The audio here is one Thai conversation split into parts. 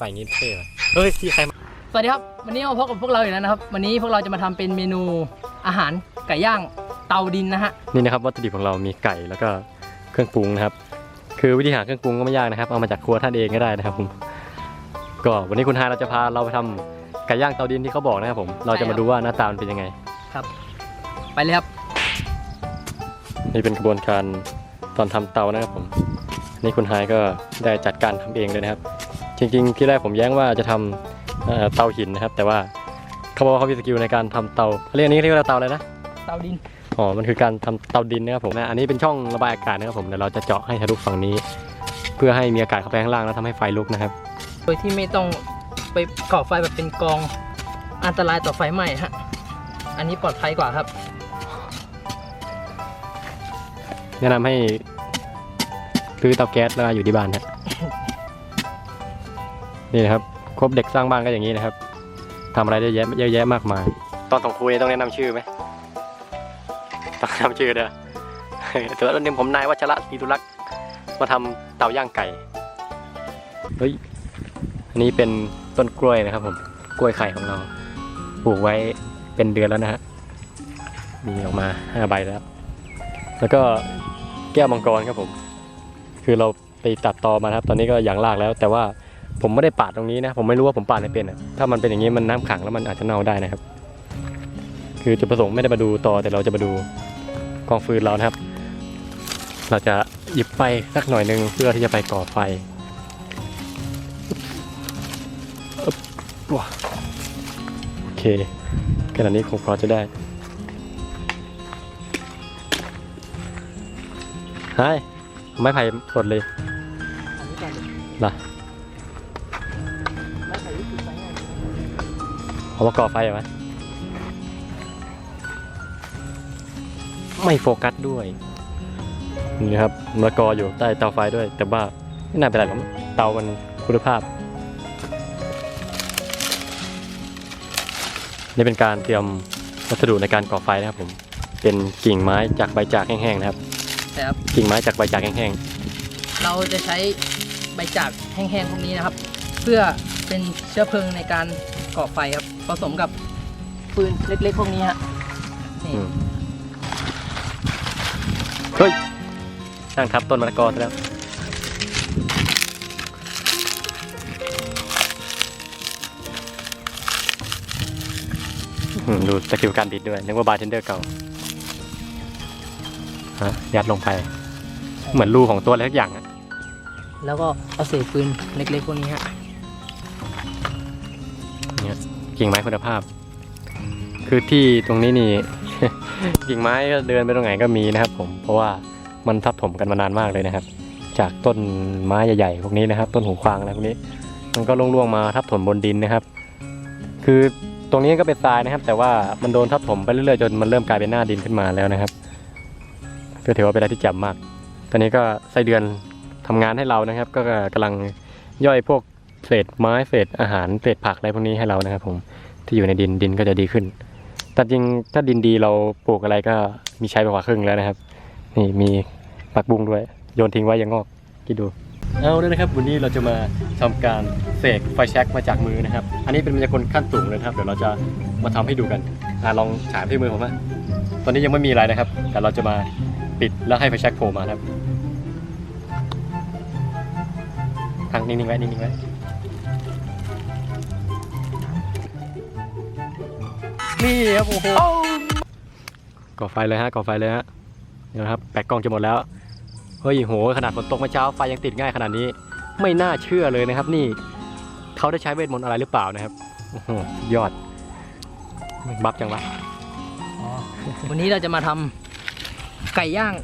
ไฟอย่างงี้เท่ว่ะเฮ้ยที่ใครมาสวัสดีครับวันนี้มาพบกับพวกเราอีกแล้วนะครับ วันนี้พวกเราจะมาทำเป็นเมนูอาหารไก่ย่างเตาดินนะฮะนี่นะครับวัตถุดิบของเรามีไก่แล้วก็เครื่องปรุงนะครับ คือวิธีหาเครื่องปรุงก็ไม่ยากนะครับ เอามาจากครัวท่านเองก็ได้นะครับผมก็วันนี้คุณฮายเราจะพาเราไปทำไก่ย่างเตาดินที่เขาบอกนะครับผมเราจะมาดูว่าหน้าตามันเป็นยังไงไปเลยครับนี่เป็นกระบวนการตอนทำเตานะครับผม นี่คุณไฮายก็ได้จัดการทำเองเลยนะครับ จริงๆที่แรกผมแย้งว่าจะทำเอ่อเตาหินนะครับ แต่ว่าเขาบอกว่าเขามีสกิลในการทำเตาเรียกอันนี้เรียกว่าเตาอะไรนะเตาดินอ๋อมันคือการทำเตาดินนะครับผมนะอันนี้เป็นช่องระบายอากาศนะครับผมเดี๋ยวเราจะเจาะให้ทะลุฝั่งนี้ เพื่อให้มีอากาศเข้าไปข้างล่างแล้วทำให้ไฟลุกนะครับ โดยที่ไม่ต้องไปก่อไฟแบบเป็นกองอันตรายต่อไฟไหม้ฮะอันนี้ปลอดภัยกว่าครับ แนะนำให้ซื้อเตาแก๊สแล้วมาอยู่ที่บ้านครับ นี่นะครับครบเด็กสร้างบ้านก็อย่างนี้นะครับทำอะไรได้เยอะเยอะแยะมากมาย ตอนส่งคุยต้องแนะนำชื่อไหมต้องแนะนำชื่อเด้อแต่ว่าวันนี้ผมนายวัชระศรีธุรักษ์มาทำเตาย่างไก่เฮ้ยอันนี้เป็นต้นกล้วยนะครับ ผมกล้วยไข่ของเราปลูกไว้เป็นเดือนแล้วนะฮะมีออกมาห้าใบแล้ว แล้วก็แก้วมังกรครับผม คือเราไปตัดตอมานะครับ ตอนนี้ก็อย่างลากแล้ว แต่ว่า ผมไม่ได้ปาดตรงนี้นะ ผมไม่รู้ว่าผมปาดไม่เป็นอะถ้ามันเป็นอย่างนี้มันน้ำขังแล้วมันอาจจะเน่าได้นะครับ คือจุดประสงค์ไม่ได้มาดูตอแต่เราจะมาดูกองฟืนเรานะครับ เราจะหยิบไฟสักหน่อยหนึ่งเพื่อที่จะไปก่อไฟอึ๊บว้าโอเคขนาดนี้คงพอจะได้ใช่ไม้ไผ่สดเลยอันนี้ก่อนดิล่ะ เอามาก่อไฟเหรอวะไม่โฟกัสด้วย นี่ครับมะละกออยู่ใต้เตาไฟด้วย แต่ว่าไม่น่าเป็นไรหรอกมั้งเตามันคุณภาพ นี่เป็นการเตรียมวัสดุในการก่อไฟนะครับผม เป็นกิ่งไม้จากใบจากแห้งๆนะครับแต่ครับ กิ่งไม้จากใบจากแห้งเราจะใช้ใบจากแห้งๆพวกนี้นะครับ เพื่อเป็นเชื้อเพลิงในการ ก่อไฟครับผสมกับฟืนเล็กๆพวกนี้ฮะๆนี่อืม เฮ้ยตั้งทับต้นมะละกอซะแล้วอืมดูสกิลการบิดด้วย นึกว่าบาร์เทนเดอร์เก่าฮะยัดลงไป เหมือนรูของตัวอะไรสักอย่างอะแล้วก็เอาเศษฟืนเล็กๆพวกนี้ฮะ กิ่งไม้คุณภาพ คือที่ตรงนี้นี่ กิ่งไม้ก็เดินไปตรงไหนก็มีนะครับ ผมเพราะว่ามันทับถมกันมานานมากเลยนะครับ จากต้นไม้ใหญ่ๆพวกนี้นะครับ ต้นหูควางอะไรพวกนี้ มันก็ล่วงๆมาทับถมบนดินนะครับ คือตรงนี้ก็เป็นทรายนะครับ แต่ว่ามันโดนทับถมไปเรื่อยๆจนมันเริ่มกลายเป็นหน้าดินขึ้นมาแล้วนะครับก็ถือว่าเป็นอะไรที่จ่มมาก ตอนนี้ก็ไส้เดือนทำงานให้เรานะครับ ก็กำลังย่อยพวก เศษไม้เศษอาหารเศษผักอะไรพวกนี้ให้เรานะครับ ผมที่อยู่ในดินดินก็จะดีขึ้น แต่จริงถ้าดินดีเราปลูกอะไรก็มีใช้ไปกว่าครึ่งแล้วนะครับ นี่มีผักบุ้งด้วย โยนทิ้งไว้ยังงอกคิดดูเอาเลยนะครับ วันนี้เราจะมาทำการเสกไฟแช็กมาจากมือนะครับ อันนี้เป็นมายากลขั้นสูงเลยครับ เดี๋ยวเราจะมาทำให้ดูกันอลองฉายที่มือผมนะตอนนี้ยังไม่มีอะไรนะครับ แต่เราจะมาปิดแล้วให้ไฟแช็กโผล่มาครับทางนิ่งๆไว้นิ่งๆไว้ นี่ครับโอ้โหก่อไฟเลยฮะก่อไฟเลยฮะเดี๋ยวนะครับแบตกล้องจะหมดแล้วเฮ้ยโหขนาดฝนตกเมื่อเช้าไฟยังติดง่ายขนาดนี้ ไม่น่าเชื่อเลยนะครับ นี่เขาได้ใช้เวทมนต์อะไรหรือเปล่านะครับโอ้โหยอดบัฟจังวะวันนี้เราจะมาทำไก่ย่าง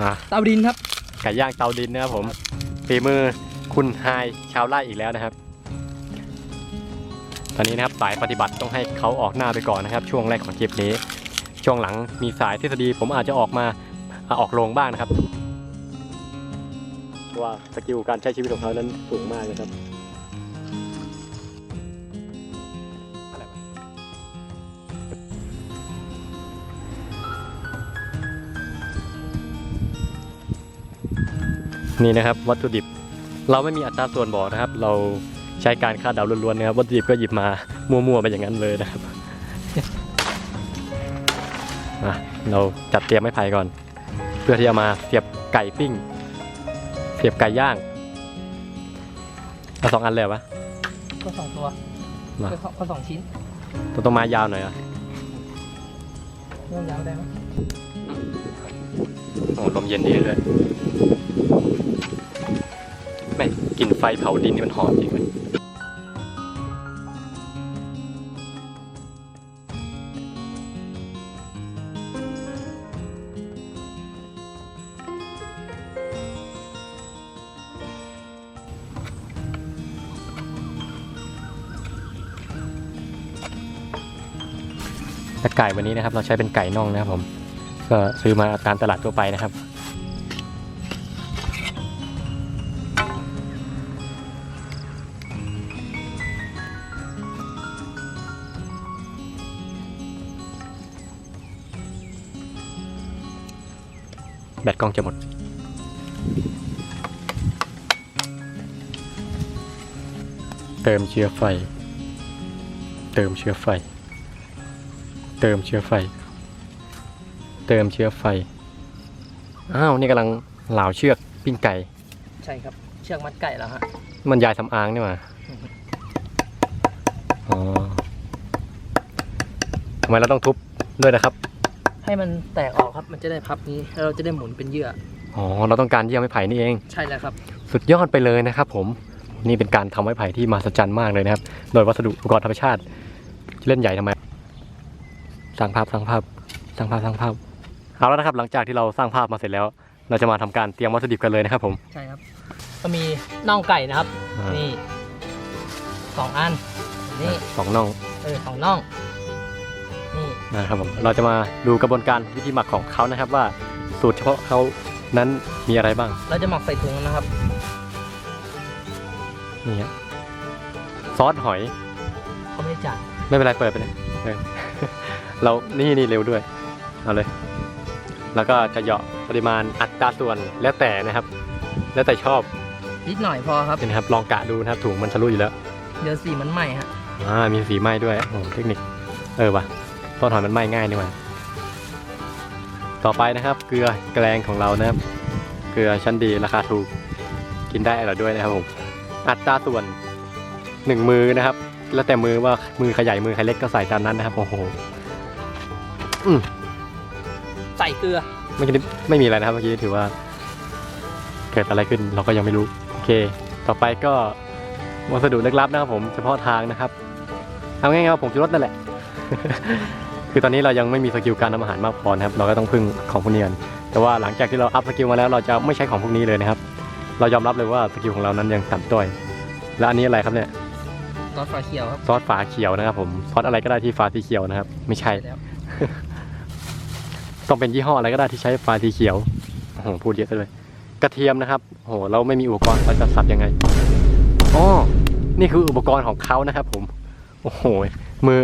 อะเตาดินครับ ไก่ย่างเตาดินนะครับผมฝีมือคุณไฮายชาวไร่อีกแล้วนะครับ ตอนนี้นะครับสายปฏิบัติต้องให้เขาออกหน้าไปก่อนนะครับ ช่วงแรกของคลิปนี้ ช่วงหลังมีสายทฤษฎีผมอาจจะออกมาออกโรงบ้างนะครับ ว่าสกิลการใช้ชีวิตของเขานั้นสูงมากนะครับนี่นะครับวัตถุดิบ เราไม่มีอัตราส่วนบอกนะครับ เรา ใช้การคาดเดาล้วนๆนะครับวัตถุดิบก็หยิบมามั่วๆไปอย่างนั้นเลยนะครับอะเราจัดเตรียมไม้ไผ่ก่อน เพื่อที่จะมาเสียบไก่ปิ้ง เสียบไก่ย่างเอาสองอันเลยเหรอวะก็สองตัวมาก็ก็สองชิ้นตัวต้นไม้ยาวหน่อยอะเรื่องยาวได้ไหมโอ้ลมเย็นดีเลยแม่งกลิ่นไฟเผาดินนี่มันหอมจริงเลย แต่ไก่วันนี้นะครับ เราใช้เป็นไก่น่องนะครับผม ก็ซื้อมาตามตลาดทั่วไปนะครับแบตกล้องจะหมด เติมเชื้อไฟ เติมเชื้อไฟ เติมเชื้อไฟ เติมเชื้อไฟ อ้าว นี่กำลังเหลาเชือกปิ้งไก่ ใช่ครับ เชือกมัดไก่แล้วฮะ มันยายสำอางนี่หว่าอ๋อทำไมเราต้องทุบด้วยนะครับ ให้มันแตกออกครับมันจะได้พับนี้แล้วเราจะได้หมุนเป็นเหยื่อ อ๋อ เราต้องการเยี่ยมไม้ไผ่นี่เอง ใช่แล้วครับ สุดยอดไปเลยนะครับผม นี่เป็นการทำไม้ไผ่ที่มหัศจรรย์มากเลยนะครับ โดยวัสดุอุปกรณ์ธรรมชาติ เล่นใหญ่ทำไม สร้างภาพสร้างภาพสร้างภาพสร้างภาพเอาแล้วนะครับ หลังจากที่เราสร้างภาพมาเสร็จแล้ว เราจะมาทำการเตรียมวัตถุดิบกันเลยนะครับผม ใช่ครับ ก็มีน่องไก่นะครับ อ่านี่สองอัน นี่สองน่องเออสองน่อง นี่นะครับผมเราจะมาดูกระบวนการวิธีหมักของเขานะครับว่าสูตรเฉพาะเขานั้นมีอะไรบ้างเราจะหมักใส่ถุงนะครับ นี่ครับซอสหอยเขาไม่ได้จ่ายไม่เป็นไรเปิดไปเลยเออ เรานี่นี่เร็วด้วย เอาเลย แล้วก็จะเหยาะปริมาณอัตราส่วนแล้วแต่นะครับ แล้วแต่ชอบนิดหน่อยพอครับ นี่นะครับ ลองกะดูนะครับถุงมันทะลุอยู่แล้ว เดี๋ยวสีมันใหม่ฮะอ่ามีสีไหม้ด้วยโอ้โหเทคนิค เออว่ะซอสหอยมันไหม้ง่ายนี่หว่าต่อไปนะครับ เกลือแกลงของเรานะครับ เกลือชั้นดีราคาถูก กินได้อร่อยด้วยนะครับผมอัตราส่วนหนึ่งมือนะครับ แล้วแต่มือว่ามือขยายมือใครเล็กก็ใส่ตามนั้นนะครับโอ้โห ใส่เกลือเมื่อกี้ไม่มีอะไรนะครับเมื่อกี้ถือว่า เกิดอะไรขึ้นเราก็ยังไม่รู้ โอเค ต่อไปก็วัสดุลึกลับนะครับผมเฉพาะทางนะครับเอาง่ายๆว่าผมชูรสนั่นแหละ คือตอนนี้เรายังไม่มีสกิลการทำอาหารมากพอนะครับ เราก็ต้องพึ่งของพวกนี้กันแต่ว่าหลังจากที่เราอัพสกิลมาแล้ว เราจะไม่ใช้ของพวกนี้เลยนะครับ เรายอมรับเลยว่าสกิลของเรานั้นยังต่ำต้อย และอันนี้อะไรครับเนี่ย ซอสฝาเขียวครับ ซอสฝาเขียวนะครับผม ซอสอะไรก็ได้ที่ฝาสีเขียวนะครับ ไม่ใช่ แล้ว ต้องเป็นยี่ห้ออะไรก็ได้ที่ใช้ฝาสีเขียวโอ้โหพูดเยอะเลย กระเทียมนะครับโอ้โหเราไม่มีอุปกรณ์เราจะสับยังไงอ๋อนี่คืออุปกรณ์ของเขานะครับ ผม โอ้โหมือ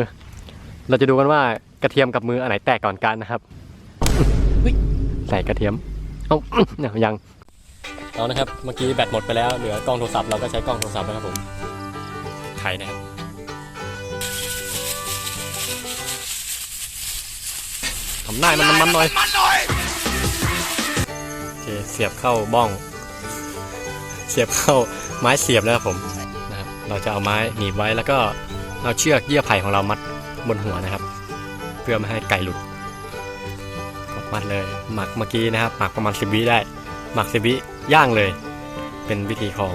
เราจะดูกันว่ากระเทียมกับมืออันไหนแตกก่อนกันนะครับใส่กระเทียมเอาเนี่ยยังเอานะครับ เมื่อกี้แบตหมดไปแล้ว เหลือกล้องโทรศัพท์เราก็ใช้กล้องโทรศัพท์นะครับผมไข่นะครับ ทำหน้ามันมันๆหน่อยโอเคเสียบเข้าบ้อง เสียบเข้าไม้เสียบแล้วครับผมนะครับเราจะเอาไม้หนีบไว้แล้วก็เอาเชือกเยื่อไผ่ของเรามัดบนหัวนะครับ เพื่อไม่ให้ไก่หลุดกดมัดเลยหมักเมื่อกี้นะครับหมักประมาณสิบวิได้ หมักสิบวิย่างเลย เป็นวิธีของ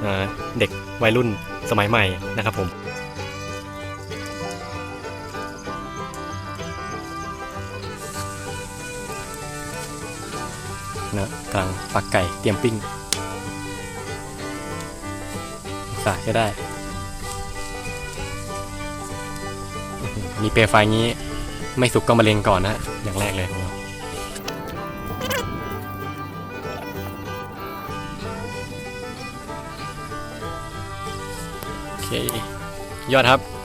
เออเด็กวัยรุ่นสมัยใหม่นะครับผมำลังปักไก่เตรียมปิ้งสาใช้ได้ มีเปลไฟงี้ ไม่สุกก็มาเลงก่อนนะ อย่างแรกเลยโอเค ยอดครับ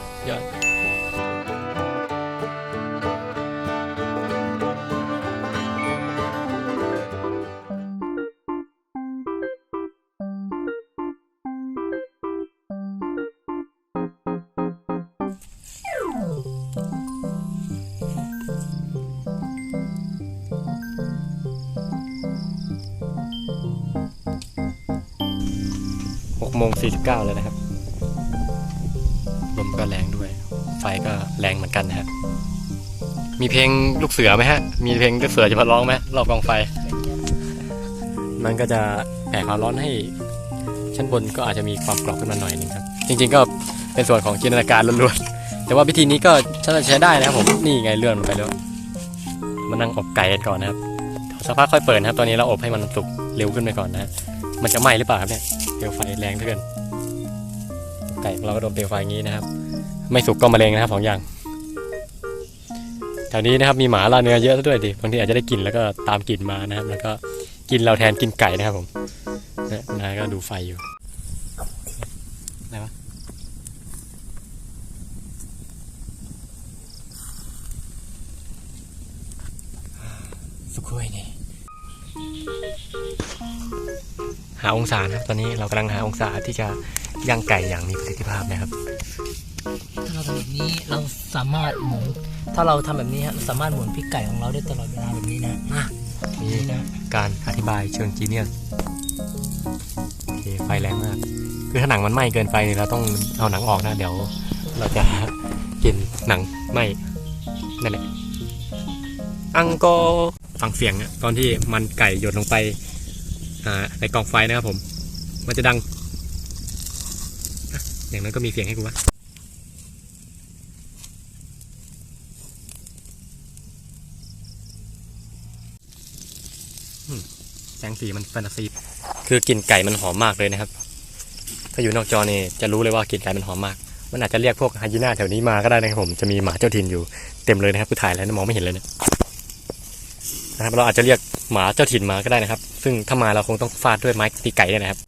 6โมง49แล้วนะครับ ลมก็แรงด้วย ไฟก็แรงเหมือนกันนะครับ มีเพลงลูกเสือไหมฮะ มีเพลงลูกเสือจะมาร้องไหมรอบกองไฟ มันก็จะแผ่ความร้อนให้ชั้นบนก็อาจจะมีความกรอบขึ้นมาหน่อยนึงครับ จริง ๆ ก็เป็นส่วนของจินตนาการล้วนๆ แต่ว่าพิธีนี้ก็ใช้ได้นะครับผม นี่ไงเลื่อนมันไปแล้ว มานั่งอบไก่กันก่อนนะครับสักพักค่อยเปิดนะครับ ตอนนี้เราอบให้มันสุกเร็วขึ้นไปก่อนนะ มันจะไหม้หรือเปล่าครับเนี่ย เปลวไฟแรงเหลือเกินไก่ของเราก็โดนเปลวไฟอย่างนี้นะครับ ไม่สุกก็มะเร็งนะครับสองอย่างแถวนี้นะครับมีหมาล่าเนื้อเยอะซะด้วยดิบางทีอาจจะได้กลิ่นแล้วก็ตามกลิ่นมานะครับ แล้วก็กินเราแทนกินไก่นะครับผมเนี่ยนายก็ดูไฟอยู่อะไรวะ หาองศานะครับ ตอนนี้เรากำลังหาองศาที่จะย่างไก่อย่างมีประสิทธิภาพนะครับ ถ้าเราทำแบบนี้เราสามารถหมุนถ้าเราทำแบบนี้ฮะเราสามารถหมุนพริกไก่ของเราได้ตลอดเวลาแบบนี้นะอะนี่นะการอธิบายเชิงจีเนียสโอเคไฟแรงมาก คือถ้าหนังมันไหม้เกินไปเนี่ยเราต้องเอาหนังออกนะเดี๋ยว เราจะกินหนังไหม้นั่นแหละอังกอร์ฟังเสียงอะตอนที่มันไก่หยดลงไปอ่า ในกองไฟนะครับผม มันจะดังอะอย่างนั้นก็มีเสียงให้กูวะอืมแสงสีมันแฟนตาซี คือกลิ่นไก่มันหอมมากเลยนะครับ ถ้าอยู่นอกจอนี่จะรู้เลยว่ากลิ่นไก่มันหอมมาก มันอาจจะเรียกพวกไฮยีน่าแถวนี้มาก็ได้นะครับผม จะมีหมาเจ้าถิ่นอยู่เต็มเลยนะครับคือถ่ายแล้วมองไม่เห็นเลยเนี่ยนะครับเราอาจจะเรียก หมาเจ้าถิ่นมาก็ได้นะครับ ซึ่งถ้ามาเราคงต้องฟาดด้วยไม้ตีไก่เนี่ยนะครับ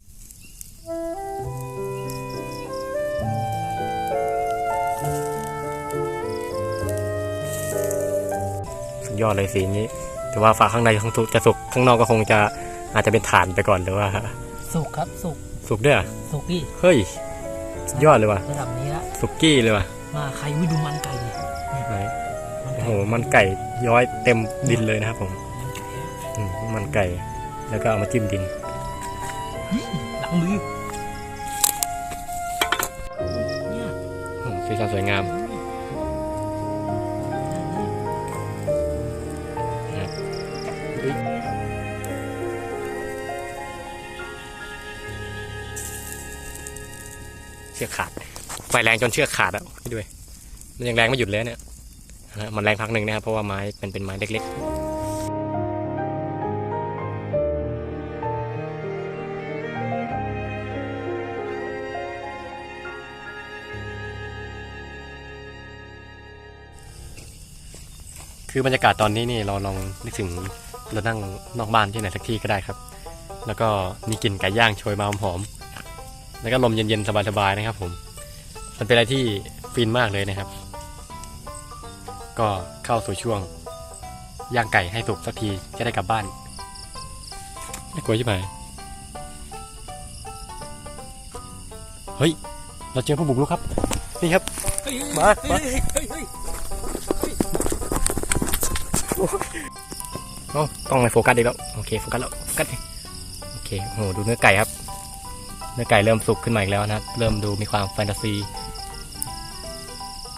สุดยอดเลยสีนี้ แต่ว่าฝาข้างในคงสุกจะสุกข้างนอกก็คงจะอาจจะเป็นฐานไปก่อนหรือว่า สุกครับสุกสุกด้วยเหรอสุกพี่เฮ้ยสุดยอดเลยว่ะระดับนี้ละสุกี้เลยว่ะมาใครวิดูมันไก่ดิไหนมันโอ้ไก่โหมันไก่ย้อยเต็มดินเลยนะครับผม มันไก่อืมมันไก่ แล้วก็เอามาจิ้มดินหลังมือเนี่ยอืมสีสันสวยงามนะครับเฮ้ยเชือกขาด ไฟแรงจนเชือกขาดอะพี่ด้วย มันยังแรงไม่หยุดเลยเนี่ยนะมันแรงพักหนึ่งนะครับ เพราะว่าไม้เป็นเป็นไม้เล็ก ๆ คือบรรยากาศตอนนี้นี่เราลองนึกถึงเรานั่งนอกบ้านที่ไหนสักที่ก็ได้ครับ แล้วก็มีกลิ่นไก่ย่างโชยมาหอมๆแล้วก็ลมเย็นๆสบายๆนะครับ ผมมันเป็นอะไรที่ฟินมากเลยนะครับ ก็เข้าสู่ช่วงย่างไก่ให้สุกสักทีจะได้กลับบ้านไม่กลัวใช่ไหมเฮ้ย เราเจอผู้บุกรุกครับ นี่ครับ มา มา เอ้ากล้องไม่โฟกัสอีกแล้ว โอเค โฟกัสแล้วโฟกัสดิโอเคโอ้โหดูเนื้อไก่ครับ เนื้อไก่เริ่มสุกขึ้นมาอีกแล้วนะครับเริ่มดูมีความแฟนตาซี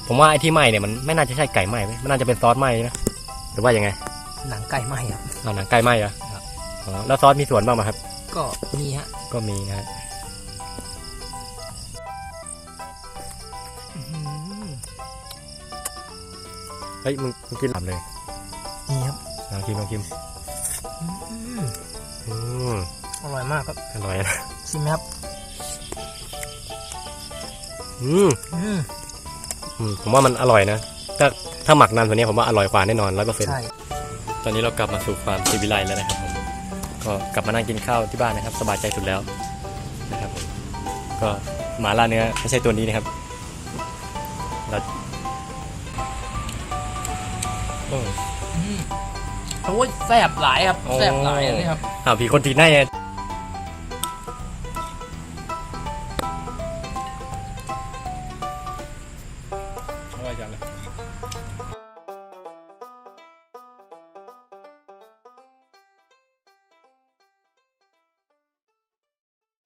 ผมว่าไอ้ที่ไหม้เนี่ยมันไม่น่าจะใช่ไก่ไหม้ไหมมันน่าจะเป็นซอสไหม้นะหรือว่ายังไง หนังไก่ไหมครับเอาหนังไก่ไหม้เหรออ๋อแล้วซอสมีส่วนบ้างไหมครับ ก็นี่ฮะ ก็มีนะฮะอื้อหือเฮ้ยมึงมึงกินหลับเลย นี่ครับลองชิมลองชิมอื้ออืมอร่อยมากครับอร่อยนะชิมไหมครับอืมอืมอืมผมว่ามันอร่อยนะ ถ้าถ้าหมักนานกว่านี้ผมว่าอร่อยกว่าแน่นอนร้อยเปอร์เซ็นต์ใช่ตอนนี้เรากลับมาสู่ความสิวิไลแล้วนะครับผมก็กลับมานั่งกินข้าวที่บ้านนะครับ สบายใจสุดแล้วนะครับผมก็หมาล่าเนื้อไม่ใช่ตัวนี้นะครับเรา โอ้อืมโอ้ยแซ่บหลายครับโอ้แซ่บหลายเลยครับอ้าวผีคนตีหน้าไงอร่อยจังเลย